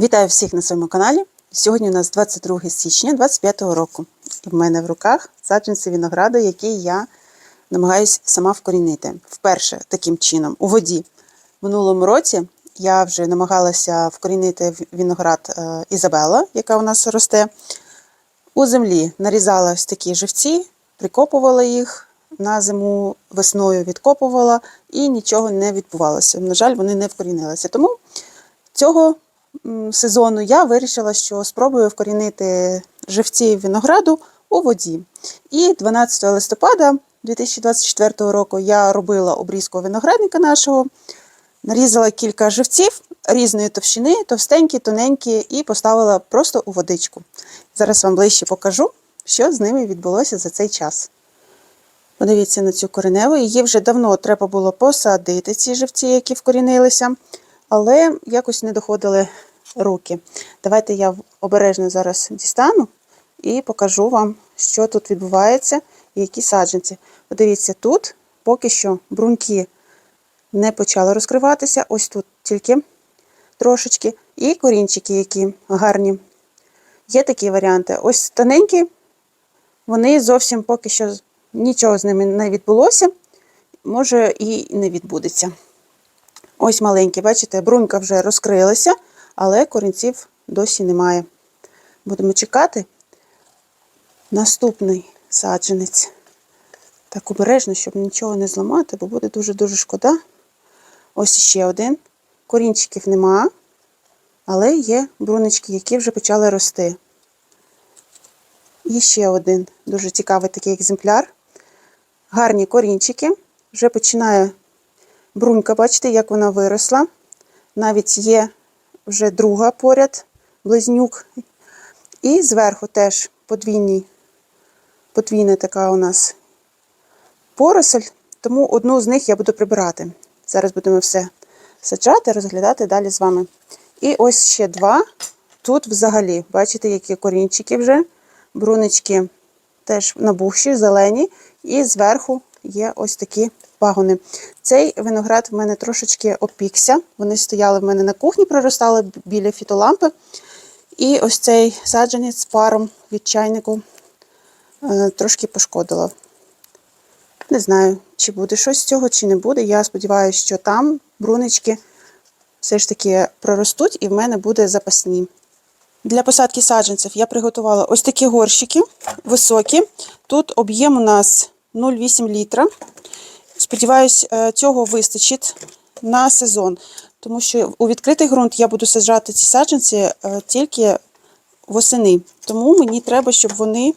Вітаю всіх на своєму каналі. Сьогодні у нас 22 січня 2025 року. І в мене в руках саджанці винограду, які я намагаюся сама вкорінити. Вперше таким чином у воді. В минулому році я вже намагалася вкорінити виноград е, Ізабела, яка у нас росте. У землі нарізала ось такі живці, прикопувала їх на зиму весною відкопувала і нічого не відбувалося. На жаль, вони не вкорінилися. Тому цього сезону я вирішила, що спробую вкорінити живці винограду у воді. І 12 листопада 2024 року я робила обрізку виноградника нашого, нарізала кілька живців різної товщини, товстенькі, тоненькі, і поставила просто у водичку. Зараз вам ближче покажу, що з ними відбулося за цей час. Подивіться на цю кореневу. Її вже давно треба було посадити, ці живці, які вкорінилися, але якось не доходили руки. Давайте я обережно зараз дістану і покажу вам, що тут відбувається і які саджанці. Подивіться, тут поки що бруньки не почали розкриватися. Ось тут тільки трошечки. І корінчики, які гарні. Є такі варіанти. Ось тоненькі, вони зовсім поки що нічого з ними не відбулося, може і не відбудеться. Ось маленькі, бачите, брунька вже розкрилася, але корінців досі немає. Будемо чекати. Наступний саджанець. Так обережно, щоб нічого не зламати, бо буде дуже-дуже шкода. Ось ще один. Корінчиків нема, але є брунички, які вже почали рости. І ще один дуже цікавий такий екземпляр. Гарні корінчики. Вже починає брунька, бачите, як вона виросла. Навіть є вже друга поряд, близнюк. І зверху теж подвійний, подвійна така у нас поросль, тому одну з них я буду прибирати. Зараз будемо все саджати, розглядати далі з вами. І ось ще два. Тут взагалі, бачите, які корінчики вже, брунички теж набухші, зелені, і зверху є ось такі пагони. Цей виноград в мене трошечки опікся. Вони стояли в мене на кухні, проростали біля фітолампи. І ось цей саджанець з паром від чайнику е, трошки пошкодила. Не знаю, чи буде щось з цього, чи не буде. Я сподіваюся, що там брунички все ж таки проростуть і в мене буде запасні. Для посадки саджанців я приготувала ось такі горщики високі. Тут об'єм у нас 0,8 літра. Сподіваюсь, е, цього вистачить на сезон, тому що у відкритий ґрунт я буду саджати ці саджанці е, тільки восени. Тому мені треба, щоб вони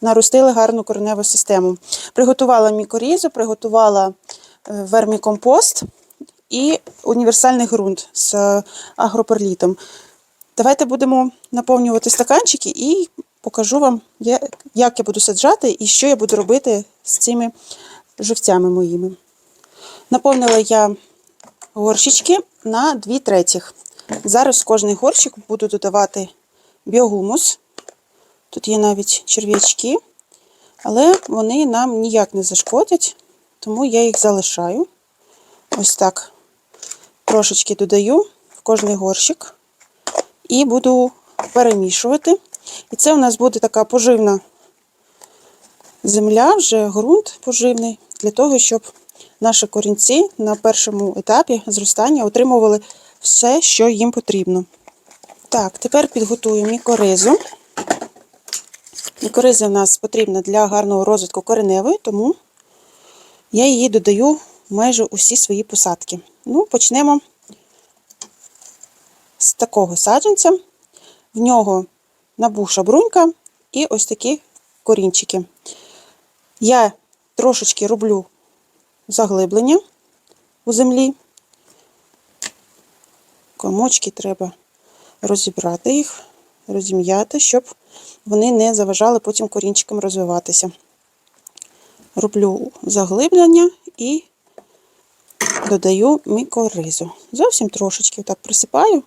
наростили гарну кореневу систему. Приготувала мікорізу, приготувала е, вермікомпост і універсальний ґрунт з агроперлітом. Давайте будемо наповнювати стаканчики і покажу вам, як я буду саджати і що я буду робити з цими живцями моїми. Наповнила я горщички на 2 третіх. Зараз в кожний горщик буду додавати біогумус. Тут є навіть черв'ячки, але вони нам ніяк не зашкодять, тому я їх залишаю. Ось так трошечки додаю в кожний горщик і буду перемішувати. І це у нас буде така поживна земля, вже ґрунт поживний, для того, щоб наші корінці на першому етапі зростання отримували все, що їм потрібно. Так, тепер підготую мікоризу. Мікориза в нас потрібна для гарного розвитку кореневої, тому я її додаю майже усі свої посадки. Ну, почнемо з такого саджанця. В нього набухша брунька і ось такі корінчики. Я трошечки роблю заглиблення у землі. Комочки треба розібрати їх, розім'яти, щоб вони не заважали потім корінчикам розвиватися. Роблю заглиблення і додаю мікоризу. Зовсім трошечки так присипаю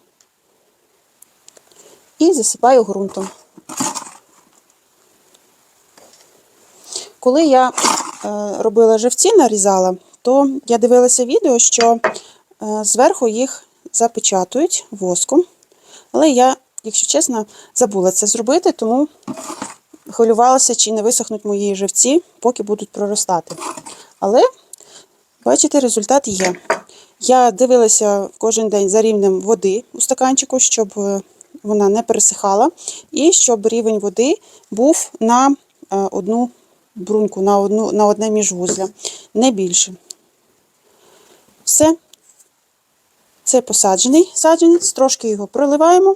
і засипаю ґрунтом. Коли я робила живці, нарізала, то я дивилася відео, що е, зверху їх запечатують воском. Але я, якщо чесно, забула це зробити, тому хвилювалася, чи не висохнуть мої живці, поки будуть проростати. Але, бачите, результат є. Я дивилася кожен день за рівнем води у стаканчику, щоб е, вона не пересихала, і щоб рівень води був на е, одну бруньку, на, одну, на одне міжвузля, не більше. Все. Це посаджений саджанець, трошки його проливаємо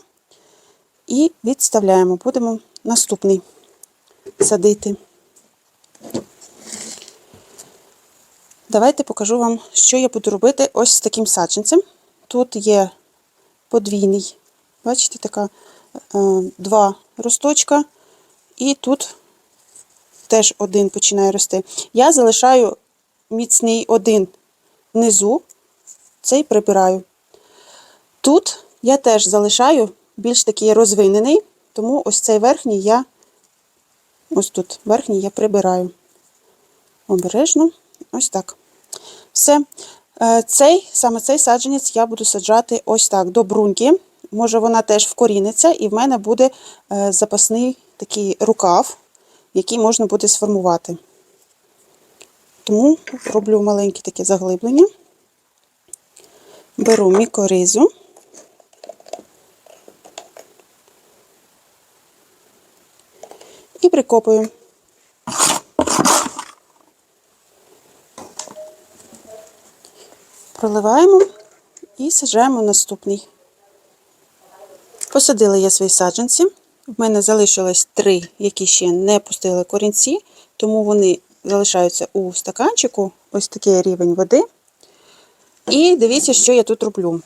і відставляємо. Будемо наступний садити. Давайте покажу вам, що я буду робити ось з таким саджанцем. Тут є подвійний, бачите, така е, два росточка, і тут теж один починає рости. Я залишаю міцний один внизу, цей прибираю. Тут я теж залишаю більш такий розвинений, тому ось цей верхній я, ось тут верхній я прибираю. Обережно, ось так. Все. Е, Цей, саме цей саджанець я буду саджати ось так, до бруньки. Може, вона теж вкоріниться, і в мене буде е, запасний такий рукав, який можна буде сформувати. Тому роблю маленьке таке заглиблення. Беру мікоризу. І прикопую. Проливаємо і саджаємо наступний. Посадила я свої саджанці. В мене залишилось три, які ще не пустили корінці, тому вони залишаються у стаканчику, ось такий рівень води. І дивіться, що я тут роблю.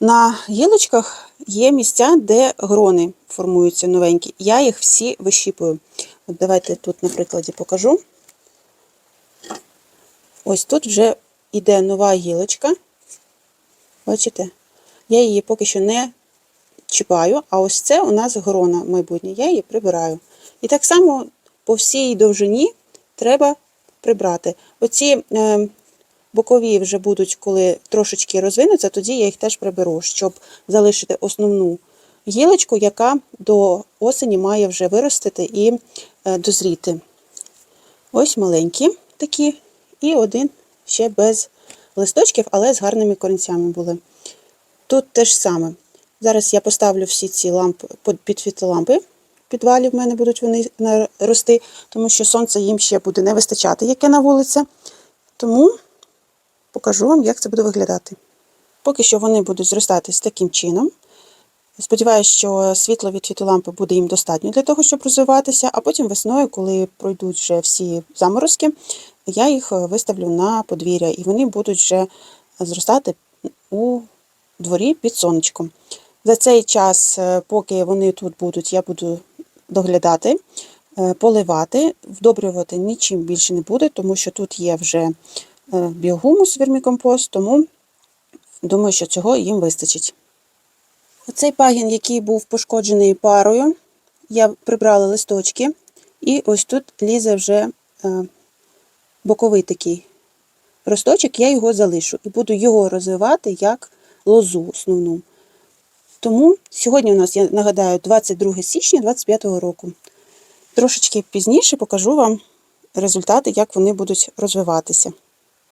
На гілочках є місця, де грони формуються новенькі. Я їх всі вищіпую. От давайте тут на прикладі покажу. Ось тут вже йде нова гілочка. Бачите? Я її поки що не чіпаю, а ось це у нас грона майбутнє. Я її прибираю. І так само по всій довжині треба прибрати. Оці е, бокові вже будуть, коли трошечки розвинуться, тоді я їх теж приберу, щоб залишити основну гілочку, яка до осені має вже виростити і е, дозріти. Ось маленькі такі, і один ще без листочків, але з гарними корінцями були. Тут те ж саме. Зараз я поставлю всі ці лампи під світлолампи. В підвалі в мене будуть вони рости, тому що сонце їм ще буде не вистачати, яке на вулиці. Тому покажу вам, як це буде виглядати. Поки що вони будуть зростати з таким чином. Сподіваюся, що світло від світлолампи буде їм достатньо для того, щоб розвиватися, а потім весною, коли пройдуть вже всі заморозки, я їх виставлю на подвір'я і вони будуть вже зростати у дворі під сонечком. За цей час, е, поки вони тут будуть, я буду доглядати, е, поливати, вдобрювати нічим більше не буде, тому що тут є вже е, біогумус, вермікомпост, тому думаю, що цього їм вистачить. Оцей пагін, який був пошкоджений парою, я прибрала листочки, і ось тут лізе вже боковий такий росточок, я його залишу і буду його розвивати як лозу основну. Тому сьогодні у нас, я нагадаю, 22 січня 2025 року. Трошечки пізніше покажу вам результати, як вони будуть розвиватися.